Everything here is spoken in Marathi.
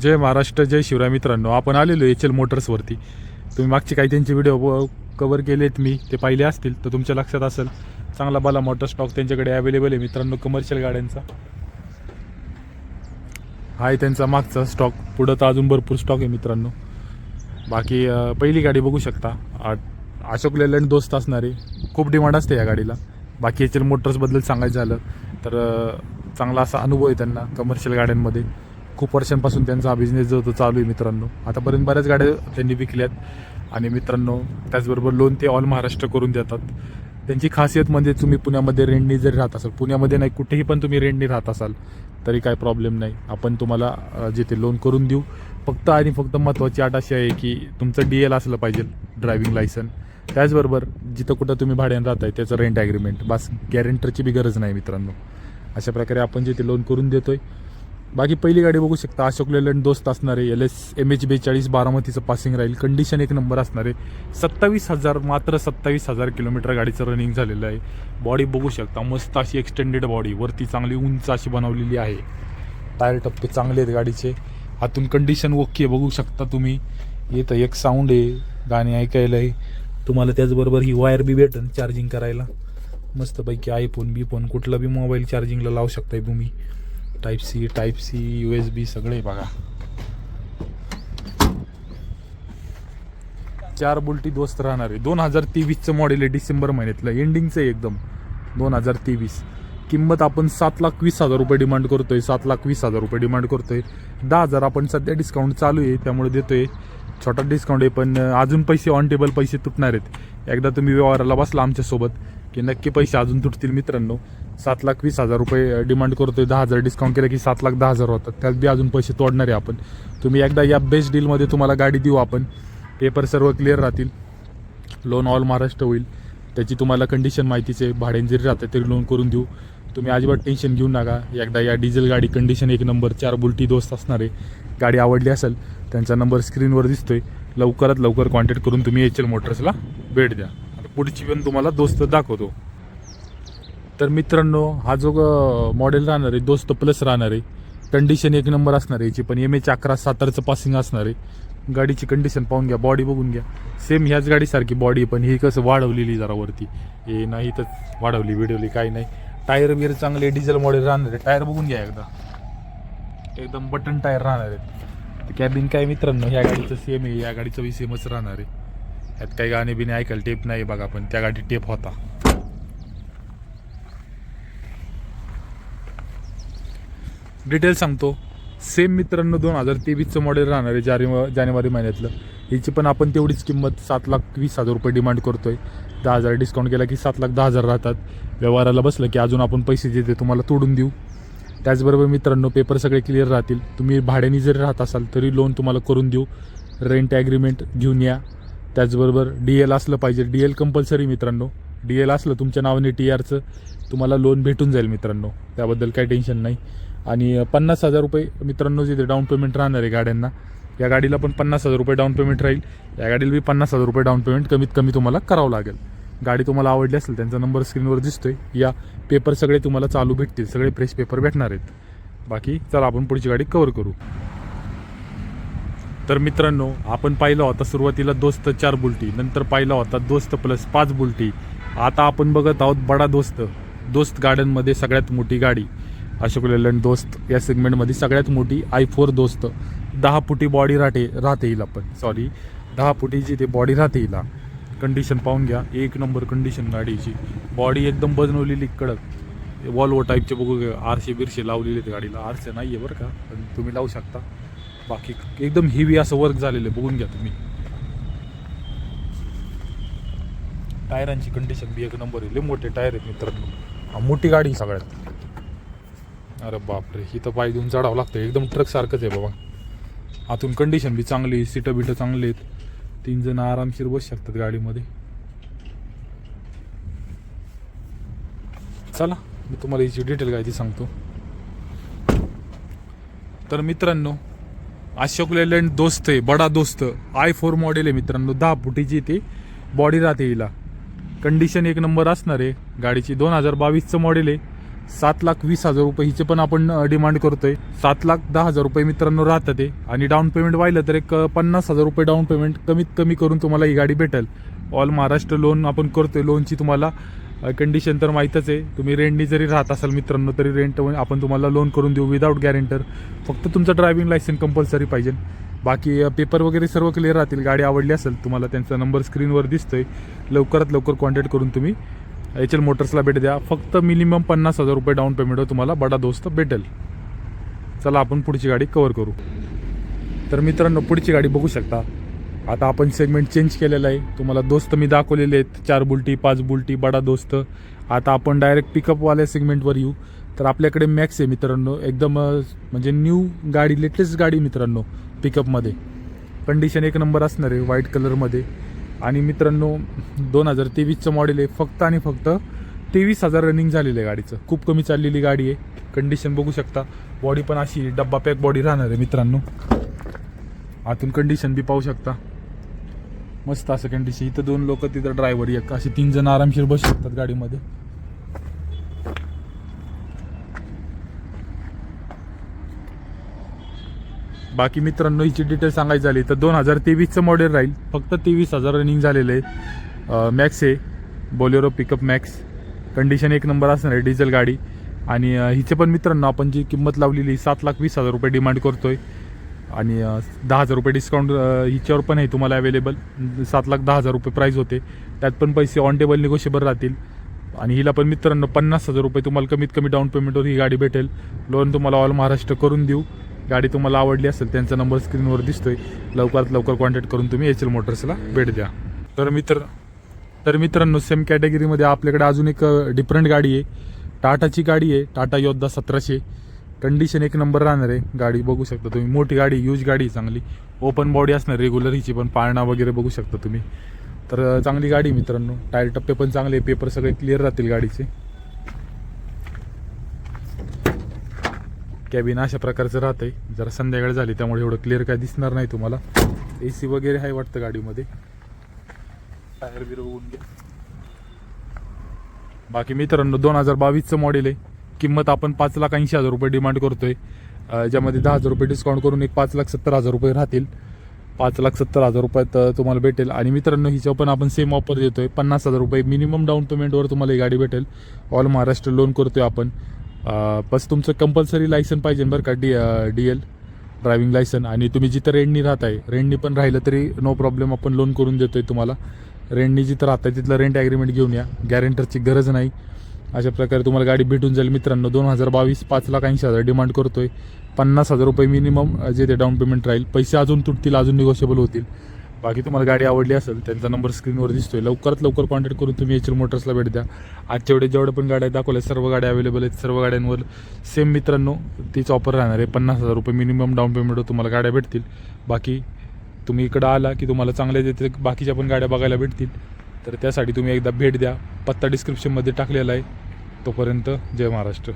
जय महाराष्ट्र जय शिवराय मित्रांनो. आपण आलेलो एच एल मोटर्सवरती तुम्ही मागचे काही त्यांचे व्हिडिओ कवर केलेत मी ते पाहिले असतील तर तुमच्या लक्षात असेल. चांगला बाला मोटर स्टॉक त्यांच्याकडे अवेलेबल आहे मित्रांनो कमर्शियल गाड्यांचा. हा आहे त्यांचा मागचा स्टॉक पुढं तर अजून भरपूर स्टॉक आहे मित्रांनो. बाकी पहिली गाडी बघू शकता. आ- अशोक लेलँड दोस्त असणारी खूप डिमांड असते या गाडीला. बाकी एच एल मोटर्सबद्दल सांगायचं झालं तर चांगला असा अनुभव आहे त्यांना कमर्शियल गाड्यांमध्ये. खूप वर्षांपासून त्यांचा हा बिझनेस जो तो चालू आहे मित्रांनो. आतापर्यंत बऱ्याच गाड्या त्यांनी विकल्यात. आणि मित्रांनो त्याचबरोबर लोन ते ऑल महाराष्ट्र करून देतात. त्यांची खासियत म्हणजे तुम्ही पुण्यामध्ये रेंटनी जरी राहत असाल पुण्यामध्ये नाही कुठेही पण तुम्ही रेंटनी राहत असाल तरी काय प्रॉब्लेम नाही. आपण तुम्हाला जिथे लोन करून देऊ फक्त आणि फक्त महत्त्वाची अट अशी आहे की तुमचं डी एल असलं पाहिजे ड्रायव्हिंग लायसन त्याचबरोबर जिथं कुठं तुम्ही भाड्यानं राहताय त्याचं रेंट ॲग्रीमेंट बस गॅरेंटरची बी गरज नाही मित्रांनो. अशा प्रकारे आपण जिथे लोन करून देतोय बाकी पहिली गाडी बघू शकता. अशोक लेलंड दोस्त असणारे एल एस एम एच बेचाळीस बारामतीचं पासिंग राहील. कंडिशन एक नंबर असणारे सत्तावीस हजार मात्र सत्तावीस हजार किलोमीटर गाडीचं रनिंग झालेलं आहे. बॉडी बघू शकता मस्त अशी एक्सटेंडेड बॉडी वरती चांगली उंच अशी बनवलेली आहे. टायर टप्पे चांगले आहेत गाडीचे. आतून कंडिशन ओके बघू शकता तुम्ही. येतं एक साऊंड आहे गाणे ऐकायला आहे. तुम्हाला त्याचबरोबर ही वायर बी भेटन चार्जिंग करायला. मस्तपैकी आयफोन बी फोन कुठला बी मोबाईल चार्जिंगला लावू शकताय तुम्ही. Type C type C U S B सगळे बघा. चार बुलटी दोस्त राहणार आहे. दोन हजार तेवीसचं मॉडेल आहे डिसेंबर महिन्यातलं. एंडिंगचं आहे एकदम. दोन हजार तेवीस. किंमत आपण सात लाख वीस हजार रुपये डिमांड करतोय. सात लाख वीस हजार रुपये डिमांड करतोय. दहा हजार आपण सध्या डिस्काउंट चालू आहे. त्यामुळे देतोय. छोटा डिस्काउंट आहे पण अजून पैसे ऑन टेबल पैसे तुटणार आहेत. एकदा तुम्ही व्यवहाराला बसला आमच्यासोबत. की नक्की पैसे अजून तुटतील मित्रांनो. सात लाख वीस हजार रुपये डिमांड करतोय. दहा हजार डिस्काउंट केलं की सात लाख दहा हजार होतात. त्यात बी अजून पैसे तोडणार आहे आपण. तुम्ही एकदा या बेस्ट डीलमध्ये तुम्हाला गाडी देऊ आपण. पेपर सर्व क्लिअर राहतील. लोन ऑल महाराष्ट्र होईल. त्याची तुम्हाला कंडिशन माहितीच आहे. भाड्याने जरी राहतं तरी लोन करून देऊ. तुम्ही अजिबात टेन्शन घेऊ नका. एकदा या डिझेल गाडी कंडिशन एक नंबर चार बुलटी दोस्त असणार आहे. गाडी आवडली असेल त्यांचा नंबर स्क्रीनवर दिसतोय. लवकरात लवकर कॉन्टॅक्ट करून तुम्ही एच एल मोटर्सला भेट द्या. पुढची पण तुम्हाला दोस्त दाखवतो. तर मित्रांनो हा जो मॉडेल राहणार आहे दोस्त प्लस राहणार आहे. कंडिशन एक नंबर असणार आहे याची पण एम एच अकरा सातारचं पासिंग असणार आहे. गाडीची कंडिशन पाहून घ्या बॉडी बघून घ्या. सेम ह्याच गाडीसारखी बॉडी पण ही कसं वाढवलेली जरा वरती. हे नाही तर वाढवली बिडवली काही नाही. टायर बिर चांगले डिझेल मॉडेल राहणार आहे. टायर बघून घ्या एकदा. एकदम बटन टायर राहणार आहेत कॅबिन काय मित्रांनो ह्या गाडीचं सेम आहे या गाडीचं बी सेमच राहणार आहे. यात काही गाणी बिणी ऐकायला टेप नाही बघा पण त्या गाडी टेप होता. डिटेल सांगतो. सेम मित्रांनो दोन हजार तेवीसचं मॉडेल राहणार आहे जानेवा जानेवारी महिन्यातलं. याची पण आपण तेवढीच किंमत सात लाख वीस हजार रुपये डिमांड करतो आहे दहा हजार डिस्काउंट केला की सात लाख दहा हजार राहतात. व्यवहाराला बसलं की अजून आपण पैसे देते तुम्हाला तोडून देऊ. त्याचबरोबर मित्रांनो पेपर सगळे क्लिअर राहतील. तुम्ही भाड्याने जरी राहत असाल तरी लोन तुम्हाला करून देऊ. रेंट ॲग्रीमेंट घेऊन या. त्याचबरोबर डी एल असलं पाहिजे. डी एल कंपल्सरी मित्रांनो. डी एल असलं तुमच्या नावाने टी आरचं तुम्हाला लोन भेटून जाईल मित्रांनो. त्याबद्दल काही टेन्शन नाही. आणि पन्नास हजार रुपये मित्रांनो जिथे डाऊन पेमेंट राहणार आहे गाड्यांना या गाडीला पण पन्नास हजार रुपये डाऊन पेमेंट राहील. या गाडीला बी पन्नास हजार रुपये डाऊन पेमेंट कमीत कमी तुम्हाला करावं लागेल. गाडी तुम्हाला आवडली असेल त्यांचा नंबर स्क्रीनवर दिसतोय. या पेपर सगळे तुम्हाला चालू भेटतील. सगळे फ्रेश पेपर भेटणार आहेत. बाकी चला आपण पुढची गाडी कव्हर करू. तर मित्रांनो आपण पाहिला होता सुरुवातीला दोस्त चार बुलटी नंतर पाहिला होता दोस्त प्लस पाच बुलटी. आता आपण बघत आहोत बडा दोस्त दोस्त गाड्यांमध्ये सगळ्यात मोठी गाडी. अशोक लेलंड दोस्त या सेगमेंटमध्ये सगळ्यात मोठी आय फोर दोस्त. दहा फुटी बॉडी राहते राहते येईल आपण सॉरी दहा फुटीची ते बॉडी राहते येईल कंडिशन पाहून घ्या. एक नंबर कंडिशन गाडीची. बॉडी एकदम बनवलेली कडक. वॉल्वो टाईपचे बघू आरशे बिरशे लावलेले आहेत गाडीला. आरसे नाही आहे बरं का पण तुम्ही लावू शकता. बाकी एकदम हेवी असं वर्क झालेलं आहे. बघून घ्या तुम्ही. टायरांची कंडिशन बी एक नंबर आहे. लय मोठे टायर आहेत मित्रांनो. मोठी गाडी सगळ्यात. अरे बापरे ही तर पाय देऊन चढावं लागतं. एकदम ट्रक सारखंच आहे बाबा. आतून कंडिशन बी चांगली सीटं बिटं चांगली आहेत. तीन जण आरामशीर बसू शकतात गाडीमध्ये. चला मी तुम्हाला याची डिटेल काय ती सांगतो. तर मित्रांनो अशोक लेलँड दोस्त आहे बडा दोस्त. आय फोर मॉडेल आहे मित्रांनो दहा फुटीची ती. बॉडी राहते हिला. कंडिशन एक नंबर असणार आहे. गाडीची दोन हजार बावीसचं मॉडेल आहे. सात लाख वीस हजार रुपये हिचे पण आपण डिमांड करतोय. सात लाख दहा हजार रुपये मित्रांनो राहतं ते आणि डाऊन पेमेंट व्हायलं तर एक पन्नास हजार रुपये डाऊन पेमेंट कमीत कमी करून तुम्हाला ही गाडी भेटेल. ऑल महाराष्ट्र लोन आपण करतोय लोनची तुम्हाला कंडिशन तर माहीतच आहे. तुम्ही रेंटनी जरी राहत असाल मित्रांनो तरी रेंट आपण तुम्हाला लोन करून देऊ विदाऊट गॅरेंटर फक्त तुमचं ड्रायव्हिंग लायसन कंपल्सरी पाहिजे. बाकी पेपर वगैरे सर्व क्लिअर राहतील. गाडी आवडली असेल तुम्हाला त्यांचा नंबर स्क्रीनवर दिसतोय. लवकरात लवकर कॉन्टॅक्ट करून तुम्ही एच एल मोटर्सला भेट द्या. फक्त मिनिमम पन्नास हजार रुपये डाऊन पेमेंटवर तुम्हाला बडा दोस्त भेटेल. चला आपण पुढची गाडी कवर करू. तर मित्रांनो पुढची गाडी बघू शकता. आता आपण सेगमेंट चेंज केलेला आहे. तुम्हाला दोस्त मी दाखवलेले आहेत. चार बुलटी पाच बुलटी बडा दोस्त. आता आपण डायरेक्ट पिकअपवाल्या सेगमेंटवर येऊ. तर आपल्याकडे मॅक्स आहे मित्रांनो. एकदम म्हणजे न्यू गाडी लेटेस्ट गाडी मित्रांनो पिकअपमध्ये कंडिशन एक नंबर असणार आहे व्हाईट कलरमध्ये आणि मित्रांनो दोन हजार तेवीसचं मॉडेल आहे. फक्त आणि फक्त तेवीस हजार रनिंग झालेलं आहे गाडीचं. खूप कमी चाललेली गाडी आहे. कंडिशन बघू शकता. बॉडी पण अशी डब्बा पॅक बॉडी राहणार आहे मित्रांनो. आतून कंडिशन बी पाहू शकता. मस्त असं कंडिशन इथं दोन लोक तिथं ड्रायव्हर एक. असे तीन जण आरामशीर बसू शकतात गाडीमध्ये. बाकी मित्रांनो हिची डिटेल सांगायची झाली तर दोन हजार तेवीसचं मॉडेल राहील. फक्त तेवीस हजार रनिंग झालेलं आहे. मॅक्स आहे. बोलेरो पिकअप मॅक्स कंडिशन एक नंबर असणार आहे डिझेल गाडी. आणि हिचे पण मित्रांनो आपण जी किंमत लावलेली सात लाख वीस हजार रुपये डिमांड करतोय. आणि दहा हजार रुपये डिस्काउंट हिच्यावर पण आहे तुम्हाला अवेलेबल सात लाख दहा हजार रुपये प्राईज होते. त्यात पण पैसे ऑन टेबल निगोशिएबल राहतील. आणि हिला पण मित्रांनो पन्नास हजार रुपये तुम्हाला कमीत कमी डाऊन पेमेंटवर ही गाडी भेटेल. लोन तुम्हाला ऑल महाराष्ट्र करून देऊ. गाडी तुम्हाला आवडली असेल त्यांचा नंबर स्क्रीनवर दिसतोय. लवकरात लवकर कॉन्टॅक्ट करून तुम्ही एच एल मोटर्सला भेट द्या. तर मित्र तर मित्रांनो सेम कॅटेगरीमध्ये आपल्याकडे अजून एक डिफरंट गाडी आहे. टाटाची गाडी आहे. टाटा योद्धा सतराशे. कंडिशन एक नंबर राहणार आहे. गाडी बघू शकता तुम्ही. मोठी गाडी यूज गाडी आहे चांगली. ओपन बॉडी असणार रेग्युलर हिची पण. पाळणा वगैरे बघू शकता तुम्ही. तर चांगली गाडी मित्रांनो. टायर टप्पे पण चांगले पेपर सगळे क्लिअर राहतील गाडीचे. कॅबिन अशा प्रकारचं राहतंय. जरा संध्याकाळ झाली त्यामुळे एवढं क्लिअर काय दिसणार नाही तुम्हाला. ए सी वगैरे आहे वाटतं गाडीमध्ये. टायर बिर बघून घ्या बाकी मित्रांनो दोन हजार बावीसचं मॉडेल आहे. किंमत आपण पाच लाख ऐंशी हजार रुपये डिमांड करतोय. ज्यामध्ये दहा हजार रुपये डिस्काउंट करून एक पाच लाख सत्तर हजार रुपये राहतील. पाच लाख सत्तर हजार रुपयात तुम्हाला भेटेल. आणि मित्रांनो हिच्यावर पण आपण सेम ऑफर देतोय. पन्नास हजार रुपये मिनिमम डाऊन पेमेंटवर तुम्हाला ही गाडी भेटेल. ऑल महाराष्ट्र लोन करतोय आपण. बस तुमचं कंपल्सरी लायसन पाहिजे बरं का D D L driving license आणि तुम्ही जिथं रेंटनी राहताय रेंटनी पण राहिलं तरी नो प्रॉब्लेम आपण लोन करून देतोय तुम्हाला. रेंटनी जिथं राहताय तिथलं रेंट ॲग्रीमेंट घेऊन या. गॅरेंटरची गरज नाही. अशा प्रकारे तुम्हाला गाडी भेटून जाईल मित्रांनो. दोन हजार बावीस पाच लाख ऐंशी हजार डिमांड करतोय. पन्नास हजार रुपये मिनिमम जे ते डाऊन पेमेंट राहील. पैसे अजून तुटतील अजून निगोशिएबल होतील. बाकी तुम्हाला गाडी आवडली असेल त्यांचा नंबर स्क्रीनवर दिसतोय. लवकरात लवकर कॉन्टॅक्ट करून तुम्ही एच मोटर्सला भेट द्या. आजच्या वेळेस जेवढ्या पण गाड्या दाखवल्या सर्व गाड्या अवेलेबल आहेत. सर्व गाड्यांवर सेम मित्रांनो तीच ऑफर राहणार आहे. पन्नास हजार रुपये मिनिमम डाऊन पेमेंटवर तुम्हाला गाड्या भेटतील. बाकी तुम्ही इकडं आला की तुम्हाला चांगल्या देते बाकीच्या पण गाड्या बघायला भेटतील. तर त्यासाठी तुम्ही एकदा भेट द्या. पत्ता डिस्क्रिप्शनमध्ये टाकलेला आहे. तोपर्यंत जय महाराष्ट्र.